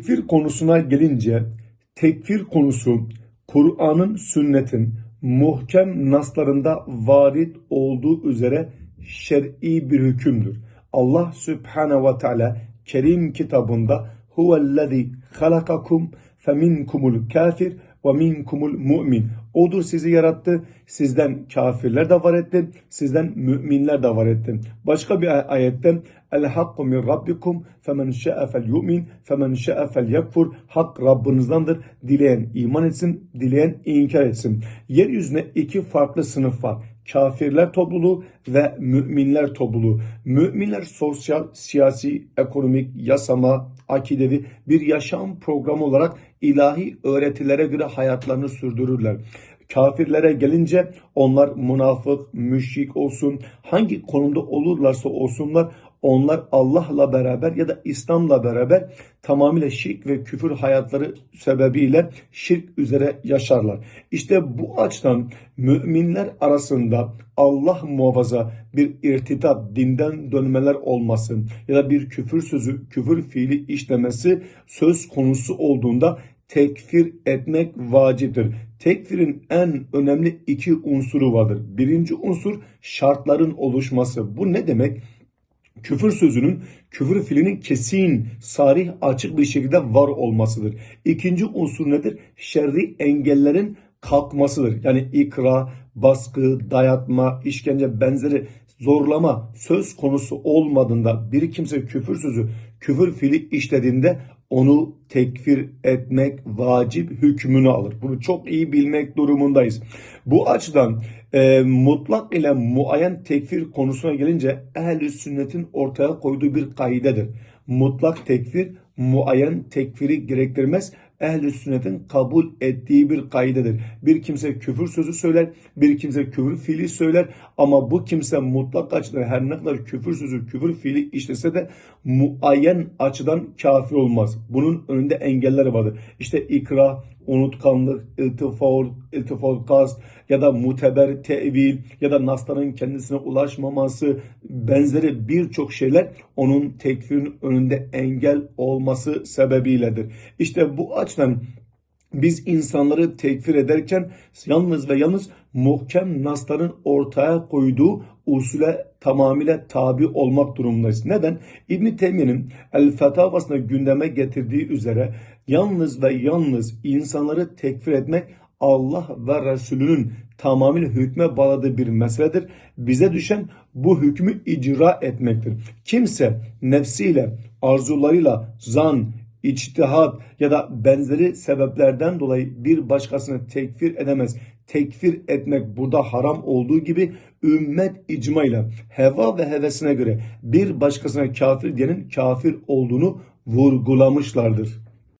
Tekfir konusuna gelince tekfir konusu Kur'an'ın sünnetin muhkem naslarında varit olduğu üzere şer'i bir hükümdür. Allah Sübhane ve Teala Kerim kitabında huvellezî halakakum feminkumul kafir ve minkumul mu'min. Odur sizi yarattı. Sizden kafirler de var etti. Sizden müminler de var etti. Başka bir ay- ayette El hakku min rabbikum femen şe'e fel yu'min femen şe'e fel yakfur. Hak Rabbinizdendir. Dileyen iman etsin, dileyen inkar etsin. Yeryüzünde iki farklı sınıf var. Kafirler topluluğu ve müminler topluluğu. Müminler sosyal, siyasi, ekonomik, yasama, akidevi bir yaşam programı olarak ilahi öğretilere göre hayatlarını sürdürürler. Kafirlere gelince onlar münafık, müşrik olsun, hangi konumda olurlarsa olsunlar onlar Allah'la beraber ya da İslam'la beraber tamamıyla şirk ve küfür hayatları sebebiyle şirk üzere yaşarlar. İşte bu açıdan müminler arasında Allah muhafaza bir irtidat, dinden dönmeler olmasın ya da bir küfür sözü, küfür fiili işlemesi söz konusu olduğunda tekfir etmek vaciptir. Tekfirin en önemli iki unsuru vardır. Birinci unsur şartların oluşması. Bu ne demek? Küfür sözünün, küfür fiilinin kesin, sarih, açık bir şekilde var olmasıdır. İkinci unsur nedir? Şerri engellerin kalkmasıdır. Yani ikra, baskı, dayatma, işkence benzeri zorlama söz konusu olmadığında bir kimse küfür sözü, küfür fiili işlediğinde onu tekfir etmek vacip hükmünü alır. Bunu çok iyi bilmek durumundayız. Bu açıdan e, mutlak ile muayyen tekfir konusuna gelince ehl sünnetin ortaya koyduğu bir kaidedir. Mutlak tekfir muayyen tekfiri gerektirmez. Ehl-i sünnetin kabul ettiği bir kaidedir. Bir kimse küfür sözü söyler, bir kimse küfür fiili söyler ama bu kimse mutlak açıdan her ne kadar küfür sözü, küfür fiili işlese de muayyen açıdan kafir olmaz. Bunun önünde engeller vardır. İşte ikra, unutkanlık, iltifal, iltifal kast ya da muteber tevil ya da nasların kendisine ulaşmaması benzeri birçok şeyler onun tekfirin önünde engel olması sebebiyledir. İşte bu açıdan biz insanları tekfir ederken yalnız ve yalnız muhkem nasların ortaya koyduğu usule tamamıyla tabi olmak durumundayız. Neden? İbn Teymiye'nin El Fetavasında gündeme getirdiği üzere yalnız ve yalnız insanları tekfir etmek Allah ve Resulünün tamamıyla hükme bağladığı bir meseledir. Bize düşen bu hükmü icra etmektir. Kimse nefsiyle, arzularıyla, zan, içtihat ya da benzeri sebeplerden dolayı bir başkasını tekfir edemez. Tekfir etmek burada haram olduğu gibi ümmet icmayla heva ve hevesine göre bir başkasına kafir diyenin kafir olduğunu vurgulamışlardır.